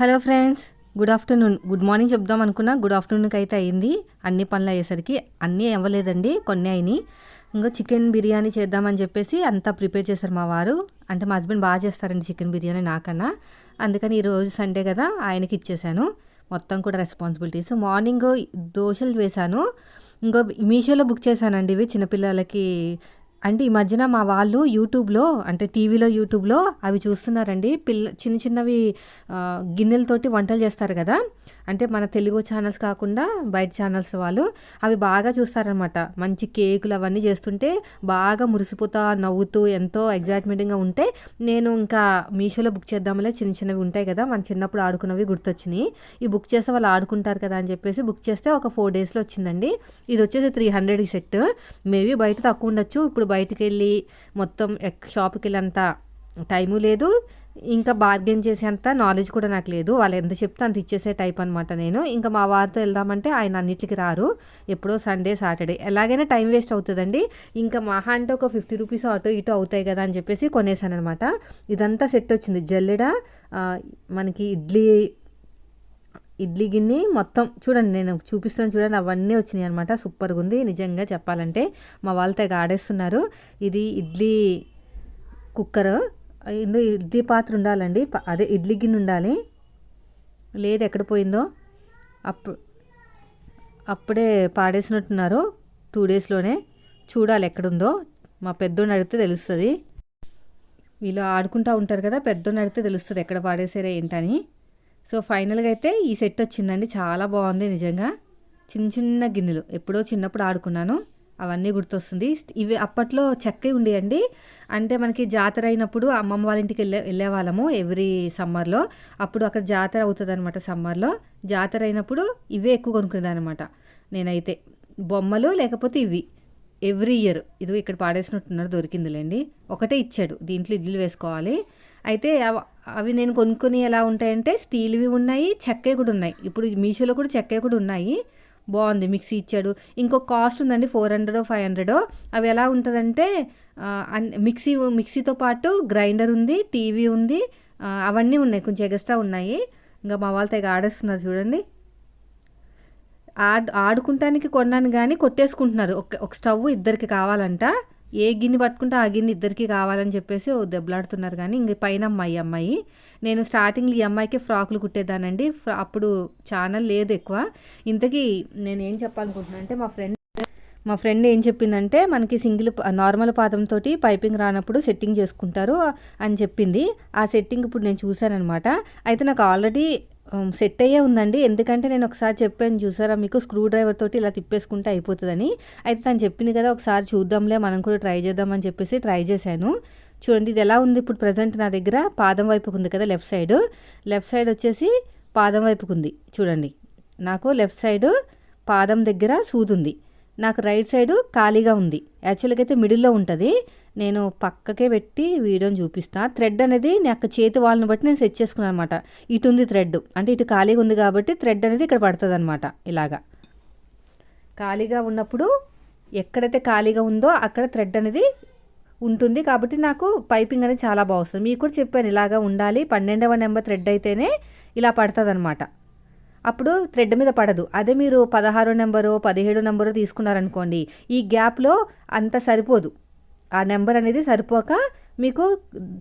Hello friends good afternoon. Good morning చెప్దాం అనుకున్నా good ఆఫ్టర్నూన్కి అయితే అయింది. అన్ని పనులు అయ్యేసరికి అన్నీ అవ్వలేదండి కొన్ని అయినాయి. ఇంకా చికెన్ బిర్యానీ చేద్దామని చెప్పేసి అంతా ప్రిపేర్ చేశారు మా వారు. అంటే మా హస్బెండ్ బాగా చేస్తారండి చికెన్ బిర్యానీ నాకన్నా. అందుకని ఈరోజు సండే కదా ఆయనకి ఇచ్చేసాను మొత్తం కూడా రెస్పాన్సిబిలిటీస్. మార్నింగ్ దోశలు వేశాను. ఇంకో మీషోలో బుక్ చేశానండి ఇవి చిన్నపిల్లలకి. అంటే ఈ మధ్యన మా వాళ్ళు యూట్యూబ్లో అంటే టీవీలో యూట్యూబ్లో అవి చూస్తున్నారండి. పిల్ల చిన్న చిన్నవి గిన్నెలతోటి వంటలు చేస్తారు కదా. అంటే మన తెలుగు ఛానల్స్ కాకుండా బయట ఛానల్స్ వాళ్ళు అవి బాగా చూస్తారనమాట మంచి కేకులు అవన్నీ చేస్తుంటే బాగా మురిసిపోతా నవ్వుతూ ఎంతో ఎగ్జైట్మెంట్గా ఉంటే నేను ఇంకా మీషోలో బుక్ చేద్దామలే చిన్న చిన్నవి ఉంటాయి కదా మన చిన్నప్పుడు ఆడుకున్నవి గుర్తొచ్చినాయి. ఈ బుక్ చేస్తే వాళ్ళు ఆడుకుంటారు కదా అని చెప్పేసి బుక్ చేస్తే ఒక ఫోర్ డేస్లో వచ్చిందండి. ఇది వచ్చేసి త్రీ హండ్రెడ్ ఈ సెట్ మేబీ బయట తక్కువ ఉండొచ్చు. ఇప్పుడు బయటకు వెళ్ళి మొత్తం ఎక్- షాప్కి అంత టైము లేదు. ఇంకా బార్గెన్ చేసేంత నాలెడ్జ్ కూడా నాకు లేదు. వాళ్ళు ఎంత చెప్తే అంత ఇచ్చేసే టైప్ అనమాట నేను. ఇంకా మా వారితో వెళ్దామంటే ఆయన అన్నిటికి రారు. ఎప్పుడో సండే సాటర్డే ఎలాగైనా టైం వేస్ట్ అవుతుందండి. ఇంకా మహా అంటే ఒక ఫిఫ్టీ రూపీస్ అటు ఇటు అవుతాయి కదా అని చెప్పేసి కొనేసాను అనమాట ఇదంతా సెట్ వచ్చింది. జల్లెడ మనకి ఇడ్లీ ఇడ్లీ గిన్నె మొత్తం చూడండి నేను చూపిస్తాను చూడండి. అవన్నీ వచ్చినాయి అనమాట సూపర్గా ఉంది. నిజంగా చెప్పాలంటే మా వాళ్ళతో ఆడేస్తున్నారు ఇది ఇడ్లీ కుక్కర్. ఇందులో ఇడ్లీ పాత్ర ఉండాలండి. ప- అదే ఇడ్లీ గిన్నె ఉండాలి. లేదు ఎక్కడ పోయిందో. అప్పుడు అప్పుడే పాడేసినట్టున్నారు టూ డేస్లోనే చూడాలి ఎక్కడుందో. మా పెద్దోడిని అడిగితే తెలుస్తుంది. వీళ్ళు ఆడుకుంటూ ఉంటారు కదా పెద్దోడిని అడిగితే తెలుస్తుంది ఎక్కడ పాడేసారా ఏంటని. సో ఫైనల్గా అయితే ఈ సెట్ వచ్చిందండి. చాలా బాగుంది నిజంగా. చిన్న చిన్న గిన్నెలు. ఎప్పుడో చిన్నప్పుడు ఆడుకున్నాను. అవన్నీ గుర్తొస్తుంది. ఇవి అప్పట్లో చెక్క ఉండేయండి. అంటే మనకి జాతర అయినప్పుడు అమ్మమ్మ వాళ్ళ ఇంటికి వెళ్ళే వెళ్ళేవాళ్ళము ఎవ్రీ సమ్మర్లో. అప్పుడు అక్కడ జాతర అవుతుంది అనమాట సమ్మర్లో. జాతర అయినప్పుడు ఇవే ఎక్కువ కొనుక్కునేది అనమాట నేనైతే. బొమ్మలు లేకపోతే ఇవి. Every year. ఇది ఇక్కడ పాడేసినట్టున్నారు దొరికిందిలేండి. ఒకటే ఇచ్చాడు. దీంట్లో ఇడ్లీలు వేసుకోవాలి. అయితే అవ- అవి నేను కొనుక్కొని ఎలా ఉంటాయంటే స్టీల్వి ఉన్నాయి చెక్కవి కూడా ఉన్నాయి. ఇప్పుడు మీషోలో కూడా చెక్కవి కూడా ఉన్నాయి. బాగుంది మిక్సీ ఇచ్చాడు. ఇంకో కాస్ట్ ఉందండి ఫోర్ హండ్రెడ్ ఫైవ్ హండ్రెడ్ అవి ఎలా ఉంటుందంటే అన్- మిక్సీ మిక్సీతో పాటు గ్రైండర్ ఉంది టీవీ ఉంది అవన్నీ ఉన్నాయి కొంచెం ఎక్స్ట్రా ఉన్నాయి. ఇంకా మా వాళ్ళతో ఆడేస్తున్నారు చూడండి. ఆడ్ ఆడుకుంటానికి కొన్నాను కానీ కొట్టేసుకుంటున్నారు. ఒక ఒక స్టవ్ ఇద్దరికి కావాలంట. ఏ గిన్నె పట్టుకుంటే ఆ గిన్నె ఇద్దరికి కావాలని చెప్పేసి ఓ దెబ్బలాడుతున్నారు. కానీ ఇంక పైన అమ్మాయి ఈ అమ్మాయి. నేను స్టార్టింగ్లో ఈ అమ్మాయికి ఫ్రాకులు కుట్టేదానండి. ఫ్రా- అప్పుడు ఛానల్ లేదు ఎక్కువ. ఇంతకీ నేను ఏం చెప్పాలనుకుంటున్నాను అంటే మా ఫ్రెండ్ మా ఫ్రెండ్ ఏం చెప్పిందంటే మనకి సింగిల్ నార్మల్ పాదంతో పైపింగ్ రానప్పుడు సెట్టింగ్ చేసుకుంటారు అని చెప్పింది. ఆ సెట్టింగ్ ఇప్పుడు నేను చూశానమాట అయితే నాకు ఆల్రెడీ సెట్ అయ్యే ఉందండి. ఎందుకంటే నేను ఒకసారి చెప్పాను చూసారా మీకు స్క్రూ డ్రైవర్ తోటి ఇలా తిప్పేసుకుంటే అయిపోతుందని. అయితే తను చెప్పింది కదా ఒకసారి చూద్దాంలే మనం కూడా ట్రై చేద్దామని చెప్పేసి ట్రై చేశాను. చూడండి ఇది ఎలా ఉంది ఇప్పుడు ప్రజెంట్ నా దగ్గర? పాదం వైపుకు ఉంది కదా లెఫ్ట్ సైడ్ లెఫ్ట్ సైడ్ వచ్చేసి పాదం వైపుకు ఉంది. చూడండి నాకు లెఫ్ట్ సైడ్ పాదం దగ్గర సూదు ఉంది. నాకు రైట్ సైడ్ ఖాళీగా ఉంది. యాక్చువల్గా అయితే మిడిల్లో ఉంటుంది. నేను పక్కకే పెట్టి వీడియోని చూపిస్తా. థ్రెడ్ అనేది నాకు చేతి వాళ్ళని బట్టి నేను సెట్ చేసుకున్నాను అనమాట ఇటు ఉంది థ్రెడ్. అంటే ఇటు ఖాళీగా ఉంది కాబట్టి థ్రెడ్ అనేది ఇక్కడ పడుతుంది అనమాట ఇలాగా. ఖాళీగా ఉన్నప్పుడు ఎక్కడైతే ఖాళీగా ఉందో అక్కడ థ్రెడ్ అనేది ఉంటుంది కాబట్టి నాకు పైపింగ్ అనేది చాలా బాగా వస్తుంది. మీకు కూడా చెప్పాను ఇలాగా ఉండాలి. పన్నెండవ నెంబర్ థ్రెడ్ అయితేనే ఇలా పడుతుంది అనమాట అప్పుడు థ్రెడ్ మీద పడదు. అదే మీరు పదహారో నెంబరు పదిహేడో నెంబరు తీసుకున్నారనుకోండి ఈ గ్యాప్లో అంత సరిపోదు. ఆ నెంబర్ అనేది సరిపోక మీకు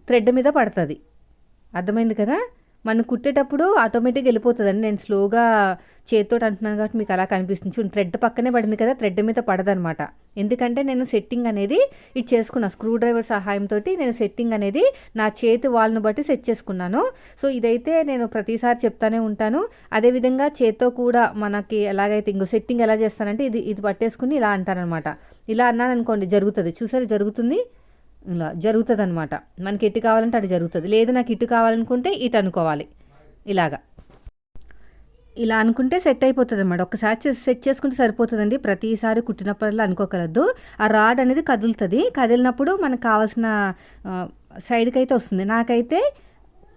థ్రెడ్ మీద పడుతుంది. అర్థమైంది కదా? మనం కుట్టేటప్పుడు ఆటోమేటిక్గా వెళ్ళిపోతుందండి. నేను స్లోగా చేతితో అంటున్నాను కాబట్టి మీకు అలా కనిపిస్తుంది. చూడండి థ్రెడ్ పక్కనే పడింది కదా థ్రెడ్ మీద పడదనమాట ఎందుకంటే నేను సెట్టింగ్ అనేది ఇది చేసుకున్నా. స్క్రూ డ్రైవర్ సహాయంతో నేను సెట్టింగ్ అనేది నా చేతి వాళ్ళను బట్టి సెట్ చేసుకున్నాను. సో ఇదైతే నేను ప్రతిసారి చెప్తానే ఉంటాను. అదేవిధంగా చేత్తో కూడా మనకి ఎలాగైతే ఇంకో సెట్టింగ్ ఎలా చేస్తానంటే ఇది ఇది పట్టేసుకుని ఇలా అంటానమాట ఇలా అన్నాను అనుకోండి జరుగుతుంది. చూసారు జరుగుతుంది? ఇలా జరుగుతుంది అనమాట మనకి ఎటు కావాలంటే అటు జరుగుతుంది. లేదు నాకు ఇటు కావాలనుకుంటే ఇటు అనుకోవాలి. ఇలాగా. ఇలా అనుకుంటే సెట్ అయిపోతుంది అనమాట ఒకసారి సెట్ చేసుకుంటే సరిపోతుందండి. ప్రతిసారి కుట్టినప్పుడల్లా అనుకోగలదు ఆ రాడ్ అనేది కదులుతుంది. కదిలినప్పుడు మనకు కావాల్సిన సైడ్కి అయితే వస్తుంది. నాకైతే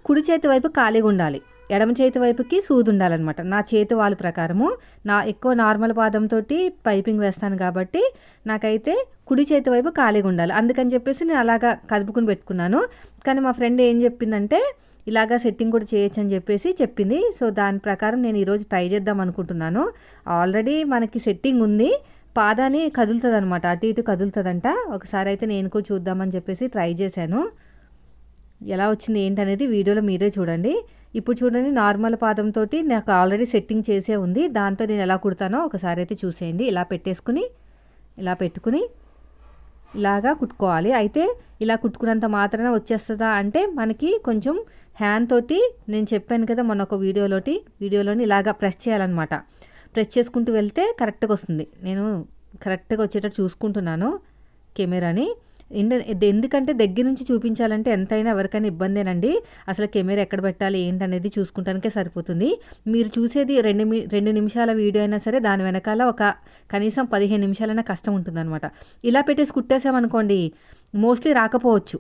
కుడి చేతి వైపు ఖాళీగా ఉండాలి. ఎడమ చేతి వైపుకి సూది ఉండాలన్నమాట. నా చేతి వాళ్ళ ప్రకారము నా ఎక్కువ నార్మల్ పాదంతో పైపింగ్ వేస్తాను కాబట్టి నాకైతే కుడి చేతి వైపు ఖాళీగా ఉండాలి. అందుకని చెప్పేసి నేను అలాగా కదుపుకుని పెట్టుకున్నాను. కానీ మా ఫ్రెండ్ ఏం చెప్పిందంటే ఇలాగా సెట్టింగ్ కూడా చేయొచ్చు అని చెప్పేసి చెప్పింది. సో దాని ప్రకారం నేను ఈరోజు ట్రై చేద్దాం అనుకుంటున్నాను. ఆల్రెడీ మనకి సెట్టింగ్ ఉంది. పాదాన్ని కదులుతుంది అనమాట అటు ఇటు కదులుతుందంట. ఒకసారి అయితే నేను కూడా చూద్దామని చెప్పేసి ట్రై చేశాను. ఎలా వచ్చింది ఏంటనేది వీడియోలో మీరే చూడండి. ఇప్పుడు చూడండి నార్మల్ పాదంతో నాకు ఆల్రెడీ సెట్టింగ్ చేసే ఉంది. దాంతో నేను ఎలా కుడతానో ఒకసారి అయితే చూసేయండి. ఇలా పెట్టేసుకుని ఇలా పెట్టుకుని ఇలాగా కుట్టుకోవాలి. అయితే ఇలా కుట్టుకున్నంత మాత్రాన వచ్చేస్తుందా అంటే మనకి కొంచెం హ్యాండ్ తోటి నేను చెప్పాను కదా మొన్న ఒక వీడియోలోటి వీడియోలోని ఇలాగా ప్రెస్ చేయాలన్నమాట. ప్రెస్ చేసుకుంటూ వెళ్తే కరెక్ట్గా వస్తుంది. నేను కరెక్ట్గా వచ్చేటట్టు చూసుకుంటున్నాను కెమెరాని. ఎందుకంటే దగ్గర నుంచి చూపించాలంటే ఎంతైనా ఎవరికైనా ఇబ్బందేనండి. అసలు కెమెరా ఎక్కడ పెట్టాలి ఏంటనేది చూసుకుంటానికే సరిపోతుంది. మీరు చూసేది రెండు రెండు నిమిషాల వీడియో అయినా సరే దాని వెనకాల ఒక కనీసం పదిహేను నిమిషాలైనా కష్టం ఉంటుందన్నమాట. ఇలా పెట్టేసి కుట్టేసామనుకోండి మోస్ట్లీ రాకపోవచ్చు.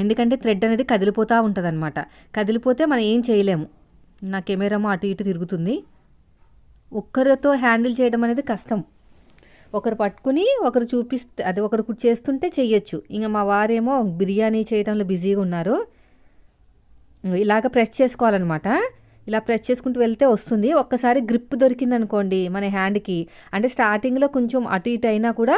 ఎందుకంటే థ్రెడ్ అనేది కదిలిపోతూ ఉంటుంది అనమాట కదిలిపోతే మనం ఏం చేయలేము. నా కెమెరామో అటు ఇటు తిరుగుతుంది. ఒక్కరితో హ్యాండిల్ చేయడం అనేది కష్టం. ఒకరు పట్టుకుని ఒకరు చూపిస్తే అది ఒకరు చేస్తుంటే చేయొచ్చు ఇంకా మా వారేమో బిర్యానీ చేయడంలో బిజీగా ఉన్నారు. ఇలాగ ప్రెస్ చేసుకోవాలన్నమాట. ఇలా ప్రెస్ చేసుకుంటూ వెళ్తే వస్తుంది. ఒక్కసారి గ్రిప్ దొరికింది అనుకోండి మన హ్యాండ్కి అంటే స్టార్టింగ్లో కొంచెం అటు ఇటు అయినా కూడా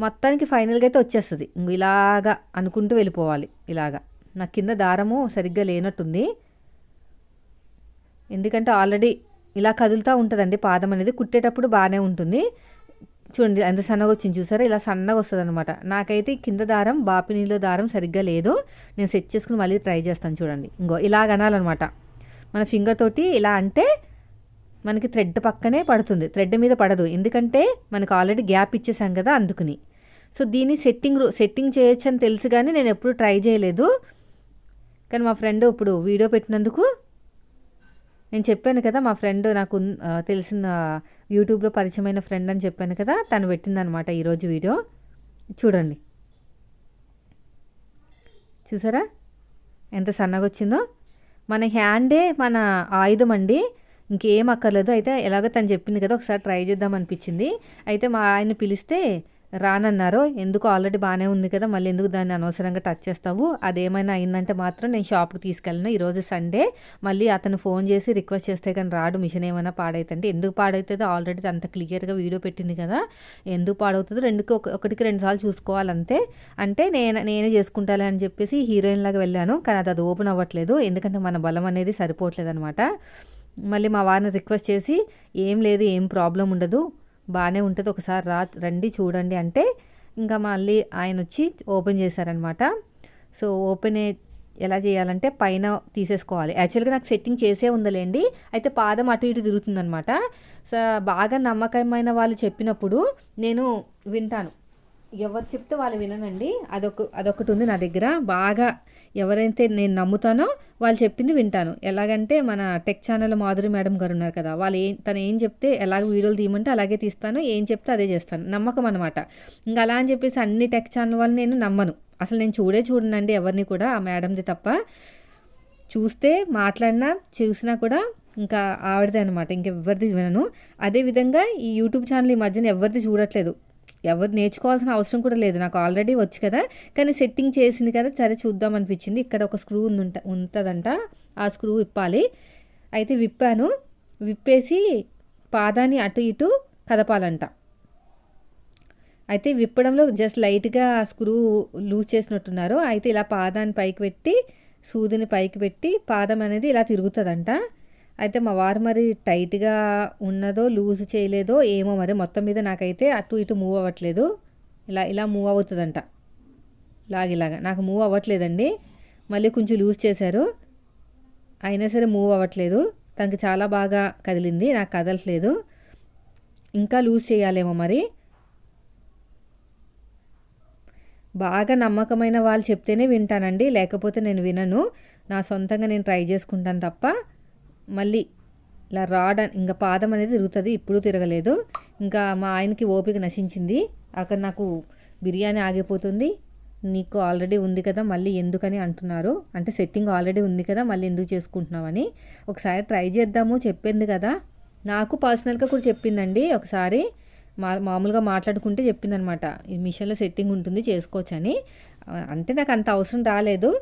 మొత్తానికి ఫైనల్గా అయితే వచ్చేస్తుంది. ఇలాగా అనుకుంటూ వెళ్ళిపోవాలి. ఇలాగా. నా కింద దారము సరిగ్గా లేనట్టుంది. ఎందుకంటే ఆల్రెడీ ఇలా కదులుతూ ఉంటుందండి. పాదం అనేది కుట్టేటప్పుడు బాగానే ఉంటుంది. చూడండి ఎంత సన్నగా వచ్చింది చూసారా? ఇలా సన్నగా వస్తుంది అనమాట నాకైతే కింద దారం బాపినీలో దారం సరిగ్గా లేదు. నేను సెట్ చేసుకుని మళ్ళీ ట్రై చేస్తాను చూడండి. ఇంకో ఇలా అనాలన్నమాట. మన ఫింగర్ తోటి ఇలా అంటే మనకి థ్రెడ్ పక్కనే పడుతుంది. థ్రెడ్ మీద పడదు. ఎందుకంటే మనకు ఆల్రెడీ గ్యాప్ ఇచ్చేసాం కదా అందుకుని. సో దీన్ని సెట్టింగ్ సెట్టింగ్ చేయొచ్చు అని తెలుసు కానీ నేను ఎప్పుడు ట్రై చేయలేదు. కానీ మా ఫ్రెండ్ ఇప్పుడు వీడియో పెట్టినందుకు నేను చెప్పాను కదా మా ఫ్రెండ్ నాకు తెలిసిన యూట్యూబ్లో పరిచయమైన ఫ్రెండ్ అని చెప్పాను కదా తను పెట్టిందనమాట ఈరోజు వీడియో. చూడండి. చూసారా? ఎంత సన్నగా వచ్చిందో మన హ్యాండే మన ఆయుధం అండి ఇంకేం అక్కర్లేదు. అయితే ఎలాగో తను చెప్పింది కదా ఒకసారి ట్రై చేద్దాం అనిపించింది. అయితే మా ఆయన పిలిస్తే రానన్నారు ఎందుకు ఆల్రెడీ బాగానే ఉంది కదా మళ్ళీ ఎందుకు దాన్ని అనవసరంగా టచ్ చేస్తావు? అదేమైనా అయిందంటే మాత్రం నేను షాప్కి తీసుకెళ్ళను. ఈరోజు సండే. మళ్ళీ అతను ఫోన్ చేసి రిక్వెస్ట్ చేస్తే కానీ రాడు మిషన్ ఏమైనా పాడైతుంటే. ఎందుకు పాడవుతుందో ఆల్రెడీ అంత క్లియర్గా వీడియో పెట్టింది కదా. ఎందుకు పాడవుతుందో రెండుకి ఒకటికి రెండు సార్లు చూసుకోవాలంతే. అంటే నేను నేనే చేసుకుంటాలే అని చెప్పేసి హీరోయిన్ లాగా వెళ్ళాను. కానీ అది అది ఓపెన్ అవ్వట్లేదు. ఎందుకంటే మన బలం అనేది సరిపోవట్లేదు అనమాట మళ్ళీ మా వారిని రిక్వెస్ట్ చేసి ఏం లేదు ఏం ప్రాబ్లం ఉండదు. బాగానే ఉంటుంది. ఒకసారి రా రండి చూడండి అంటే ఇంకా మళ్ళీ ఆయన వచ్చి ఓపెన్ చేశారనమాట. సో ఓపెన్ ఎలా చేయాలంటే పైన తీసేసుకోవాలి. యాక్చువల్గా నాకు సెట్టింగ్ చేసే ఉందలేండి. అయితే పాదం అటు ఇటు తిరుగుతుందనమాట. సో బాగా నమ్మకమైన వాళ్ళు చెప్పినప్పుడు నేను వింటాను. ఎవరు చెప్తే వాళ్ళు విననండి. అదొక అదొకటి ఉంది నా దగ్గర. బాగా ఎవరైతే నేను నమ్ముతానో వాళ్ళు చెప్పింది వింటాను. ఎలాగంటే మన టెక్ ఛానల్ మాధురి మేడం గారు ఉన్నారు కదా వాళ్ళు ఏం తను ఏం చెప్తే ఎలాగ వీడియోలు తీయమంటే అలాగే తీస్తాను ఏం చెప్తే అదే చేస్తాను. నమ్మకం అనమాట ఇంకా అలా అని చెప్పేసి అన్ని టెక్ ఛానల్ వాళ్ళు నేను నమ్మను. అసలు నేను చూడే చూడనండి ఎవరిని కూడా ఆ మేడంది తప్ప. చూస్తే మాట్లాడినా చూసినా కూడా ఇంకా ఆవిడదే అనమాట ఇంకెవరిది వినను. అదేవిధంగా ఈ యూట్యూబ్ ఛానల్ ఈ మధ్యన ఎవరిది చూడట్లేదు. ఎవరు నేర్చుకోవాల్సిన అవసరం కూడా లేదు. నాకు ఆల్రెడీ వచ్చు కదా కానీ సెట్టింగ్ చేసింది కదా సరే చూద్దాం అనిపించింది. ఇక్కడ ఒక స్క్రూ ఉందంట ఉంటుందంట. ఆ స్క్రూ విప్పాలి. అయితే విప్పాను. విప్పేసి పాదాన్ని అటు ఇటు కదపాలంట. అయితే విప్పడంలో జస్ట్ లైట్గా ఆ స్క్రూ లూజ్ చేసినట్టున్నారు. అయితే ఇలా పాదాన్ని పైకి పెట్టి సూదిని పైకి పెట్టి పాదం అనేది ఇలా తిరుగుతుందంట. అయితే మా వారు మరి టైట్గా ఉన్నదో లూజ్ చేయలేదో ఏమో మరి మొత్తం మీద నాకైతే అటు ఇటు మూవ్ అవ్వట్లేదు. ఇలా ఇలా మూవ్ అవుతుందంట. ఇలాగిలాగా నాకు మూవ్ అవ్వట్లేదండి. మళ్ళీ కొంచెం లూజ్ చేశారు. అయినా సరే మూవ్ అవ్వట్లేదు. తనకి చాలా బాగా కదిలింది. నాకు కదలట్లేదు. ఇంకా లూజ్ చేయాలేమో మరి. బాగా నమ్మకమైన వాళ్ళు చెప్తేనే వింటానండి. లేకపోతే నేను వినను. నా సొంతంగా నేను ట్రై చేసుకుంటాను తప్ప. మళ్ళీ ఇలా రాడ్ ఇంకా పాదం అనేది తిరుగుతుంది ఇప్పుడు తిరగలేదు. ఇంకా మా ఆయనకి ఓపిక నశించింది. అక్కడ నాకు బిర్యానీ ఆగిపోతుంది. నీకు ఆల్రెడీ ఉంది కదా మళ్ళీ ఎందుకని అంటున్నారు. అంటే సెట్టింగ్ ఆల్రెడీ ఉంది కదా మళ్ళీ ఎందుకు చేసుకుంటున్నామని ఒకసారి ట్రై చేద్దాము చెప్పింది కదా. నాకు పర్సనల్గా కూడా చెప్పిందండి ఒకసారి. మా మామూలుగా మాట్లాడుకుంటే చెప్పిందనమాట. ఈ మిషన్లో సెట్టింగ్ ఉంటుంది చేసుకోవచ్చని. అంటే నాకు అంత అవసరం రాలేదు.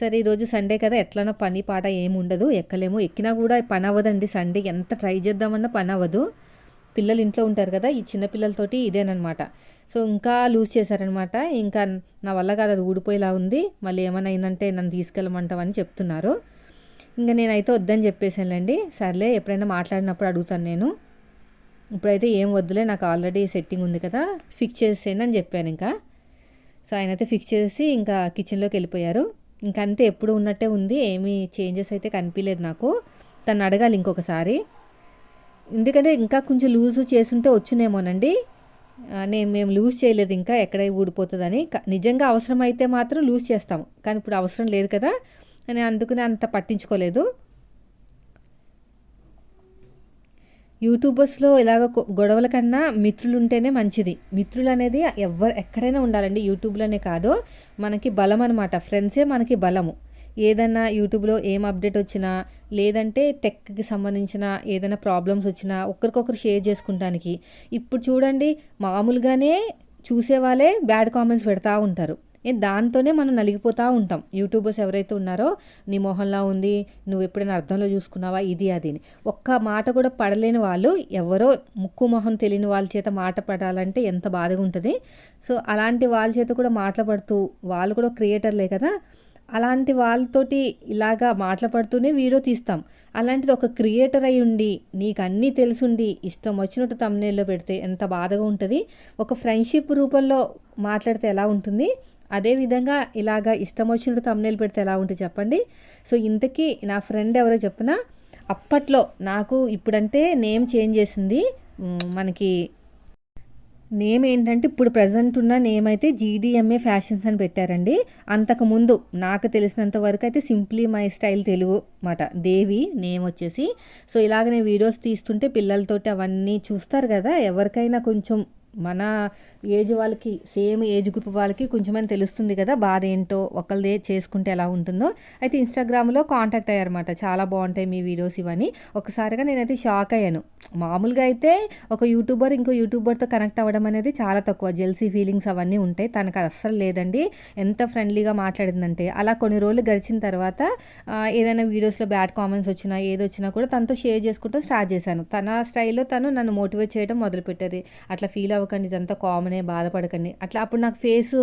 సరే ఈరోజు సండే కదా ఎట్లన్నా పని పాట ఏమి ఉండదు. ఎక్కలేము. ఎక్కినా కూడా పని అవ్వదండి సండే. ఎంత ట్రై చేద్దామన్నా పని అవ్వదు. పిల్లలు ఇంట్లో ఉంటారు కదా ఈ చిన్న పిల్లలతోటి ఇదేనమాట సో ఇంకా లూజ్ చేశారనమాట ఇంకా నా వల్ల కాదు అది ఊడిపోయేలా ఉంది. మళ్ళీ ఏమైనా అయిందంటే నన్ను తీసుకెళ్ళమంటామని చెప్తున్నారు. ఇంకా నేనైతే వద్దని చెప్పేసానులేండి సర్లే ఎప్పుడైనా మాట్లాడినప్పుడు అడుగుతాను నేను. ఇప్పుడైతే ఏం వద్దులే నాకు ఆల్రెడీ సెట్టింగ్ ఉంది కదా ఫిక్స్ చేసేయండి అని చెప్పాను ఇంకా. సో ఆయన అయితే ఫిక్స్ చేసి ఇంకా కిచెన్లోకి వెళ్ళిపోయారు. ఇంకంతే ఎప్పుడు ఉన్నట్టే ఉంది. ఏమీ చేంజెస్ అయితే కనిపించలేదు నాకు. తను అడగాలి ఇంకొకసారి. ఎందుకంటే ఇంకా కొంచెం లూజ్ చేసుంటే వచ్చునేమోనండి. నేను మేము లూజ్ చేయలేదు ఇంకా ఎక్కడ ఊడిపోతుందని. నిజంగా అవసరం అయితే మాత్రం లూజ్ చేస్తాము. కానీ ఇప్పుడు అవసరం లేదు కదా. నేను అందుకని అంత పట్టించుకోలేదు. యూట్యూబర్స్లో ఇలాగ గొడవల కన్నా మిత్రులు ఉంటేనే మంచిది. మిత్రులు అనేది ఎవరు ఎక్కడైనా ఉండాలండి. యూట్యూబ్లోనే కాదు. మనకి బలం అనమాట ఫ్రెండ్సే మనకి బలము. ఏదన్నా యూట్యూబ్లో ఏం అప్డేట్ వచ్చినా లేదంటే టెక్కి సంబంధించిన ఏదైనా ప్రాబ్లమ్స్ వచ్చినా ఒకరికొకరు షేర్ చేసుకుంటానికి. ఇప్పుడు చూడండి మామూలుగానే చూసేవాళ్ళే బ్యాడ్ కామెంట్స్ పెడతా ఉంటారు. దాంతోనే మనం నలిగిపోతూ ఉంటాం. యూట్యూబర్స్ ఎవరైతే ఉన్నారో నీ మొహంలా ఉంది నువ్వు ఎప్పుడైనా అర్థంలో చూసుకున్నావా ఇది అది అని. ఒక్క మాట కూడా పడలేని వాళ్ళు ఎవరో ముక్కు మొహం తెలియని వాళ్ళ చేత మాట పడాలంటే ఎంత బాధగా ఉంటుంది. సో అలాంటి వాళ్ళ చేత కూడా మాట్లాడుతూ వాళ్ళు కూడా క్రియేటర్లే కదా. అలాంటి వాళ్ళతోటి ఇలాగా మాట్లాడుతూనే వీడియో తీస్తాం. అలాంటిది ఒక క్రియేటర్ అయి ఉండి నీకు అన్నీ తెలుసుండి ఇష్టం వచ్చినట్టు తమ్నేల్లో పెడితే ఎంత బాధగా ఉంటుంది. ఒక ఫ్రెండ్షిప్ రూపంలో మాట్లాడితే ఎలా ఉంటుంది? అదేవిధంగా ఇలాగా ఇష్టం వచ్చినట్టు తమ్నేలు పెడితే ఎలా ఉంటుంది చెప్పండి. సో ఇంతకీ నా ఫ్రెండ్ ఎవరో చెప్పిన అప్పట్లో నాకు ఇప్పుడంటే నేమ్ చేంజ్ చేసింది. మనకి నేమ్ ఏంటంటే ఇప్పుడు ప్రజెంట్ ఉన్న నేమ్ అయితే జీడిఎంఏ ఫ్యాషన్స్ అని పెట్టారండి. అంతకుముందు నాకు తెలిసినంత వరకు అయితే సింప్లీ మై స్టైల్ తెలుగు మాట దేవి నేమ్ వచ్చేసి. సో ఇలాగ నేను వీడియోస్ తీస్తుంటే పిల్లలతోటి అవన్నీ చూస్తారు కదా ఎవరికైనా కొంచెం మన ఏజ్ వాళ్ళకి సేమ్ ఏజ్ గ్రూప్ వాళ్ళకి కొంచెమని తెలుస్తుంది కదా బాధ ఏంటో ఒకళ్ళదే చేసుకుంటే ఎలా ఉంటుందో. అయితే ఇన్స్టాగ్రామ్లో కాంటాక్ట్ అయ్యారన్నమాట. చాలా బాగుంటాయి మీ వీడియోస్ ఇవన్నీ. ఒకసారిగా నేనైతే షాక్ అయ్యాను. మామూలుగా అయితే ఒక యూట్యూబర్ ఇంకో యూట్యూబర్తో కనెక్ట్ అవ్వడం అనేది చాలా తక్కువ. జెల్సీ ఫీలింగ్స్ అవన్నీ ఉంటాయి. తనకు అది అస్సలు లేదండి. ఎంత ఫ్రెండ్లీగా మాట్లాడిందంటే అలా కొన్ని రోజులు గడిచిన తర్వాత ఏదైనా వీడియోస్లో బ్యాడ్ కామెంట్స్ వచ్చినా ఏది వచ్చినా కూడా తనతో షేర్ చేసుకుంటూ స్టార్ట్ చేశాను. తన స్టైల్లో తను నన్ను మోటివేట్ చేయడం మొదలుపెట్టేది. అట్లా ఫీల్ అవ్వకండి ఇదంతా కామనే బాధపడకండి. అట్లా అప్పుడు నాకు ఫేస్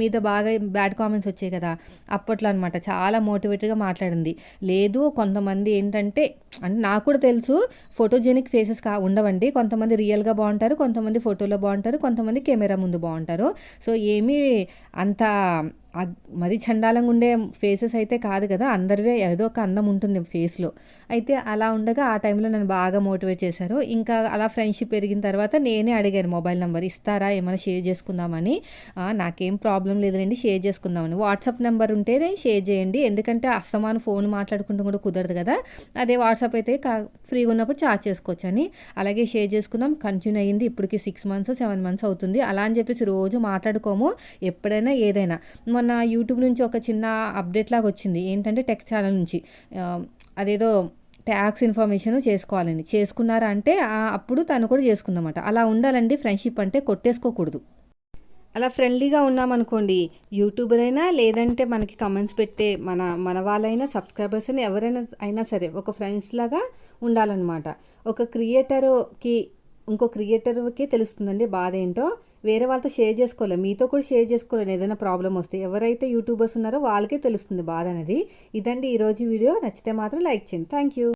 మీద బాగా బ్యాడ్ కామెంట్స్ వచ్చాయి కదా అప్పట్లో అనమాట చాలా మోటివేటెడ్గా మాట్లాడింది. లేదు కొంతమంది ఏంటంటే అంటే నాకు కూడా తెలుసు ఫోటోజెనిక్ ఫేసెస్ కా ఉండవండి. కొంతమంది రియల్గా బాగుంటారు కొంతమంది ఫోటోలో బాగుంటారు కొంతమంది కెమెరా ముందు బాగుంటారు. సో ఏమీ అంత మరీ చండాలంగా ఉండే ఫేసెస్ అయితే కాదు కదా అందరివే ఏదో ఒక అందం ఉంటుంది ఫేస్లో అయితే అలా ఉండగా ఆ టైంలో నన్ను బాగా మోటివేట్ చేశారు. ఇంకా అలా ఫ్రెండ్షిప్ పెరిగిన తర్వాత నేనే అడిగాను మొబైల్ నెంబర్ ఇస్తారా? ఏమైనా షేర్ చేసుకుందామని? నాకేం ప్రాబ్లం లేదండి షేర్ చేసుకుందామని. వాట్సాప్ నెంబర్ ఉంటేనే షేర్ చేయండి. ఎందుకంటే అస్తమాను ఫోన్ మాట్లాడుకుంటూ కూడా కుదరదు కదా. అదే వాట్సాప్ అయితే కా ఫ్రీగా ఉన్నప్పుడు చార్జ్ చేసుకోవచ్చు అని. అలాగే షేర్ చేసుకుందాం. కంటిన్యూ అయ్యింది. ఇప్పటికి సిక్స్ మంత్స్ సెవెన్ మంత్స్ అవుతుంది. అలా అని చెప్పేసి రోజు మాట్లాడుకోము. ఎప్పుడైనా ఏదైనా. మొన్న యూట్యూబ్ నుంచి ఒక చిన్న అప్డేట్ లాగా వచ్చింది. ఏంటంటే టెక్ ఛానల్ నుంచి. అదేదో ట్యాక్స్ ఇన్ఫర్మేషన్ చేసుకోవాలని చేసుకున్నారా అంటే అప్పుడు తను కూడా చేసుకుందన్నమాట. అలా ఉండాలండి ఫ్రెండ్షిప్ అంటే కొట్టేసుకోకూడదు. అలా ఫ్రెండ్లీగా ఉన్నామనుకోండి యూట్యూబర్ అయినా లేదంటే మనకి కమెంట్స్ పెట్టే మన మన వాళ్ళైనా సబ్స్క్రైబర్స్ అయినా ఎవరైనా అయినా సరే ఒక ఫ్రెండ్స్ లాగా ఉండాలన్నమాట. ఒక క్రియేటర్కి ఇంకో క్రియేటర్కి తెలుస్తుందండి బాధ ఏంటో. వేరే వాళ్ళతో షేర్ చేసుకోలేదు మీతో కూడా షేర్ చేసుకోలేను. ఏదైనా ప్రాబ్లం వస్తే ఎవరైతే యూట్యూబర్స్ ఉన్నారో వాళ్ళకే తెలుస్తుంది బాధ అనేది. ఇదండి ఈరోజు వీడియో. నచ్చితే మాత్రం లైక్ చేయండి. Thank you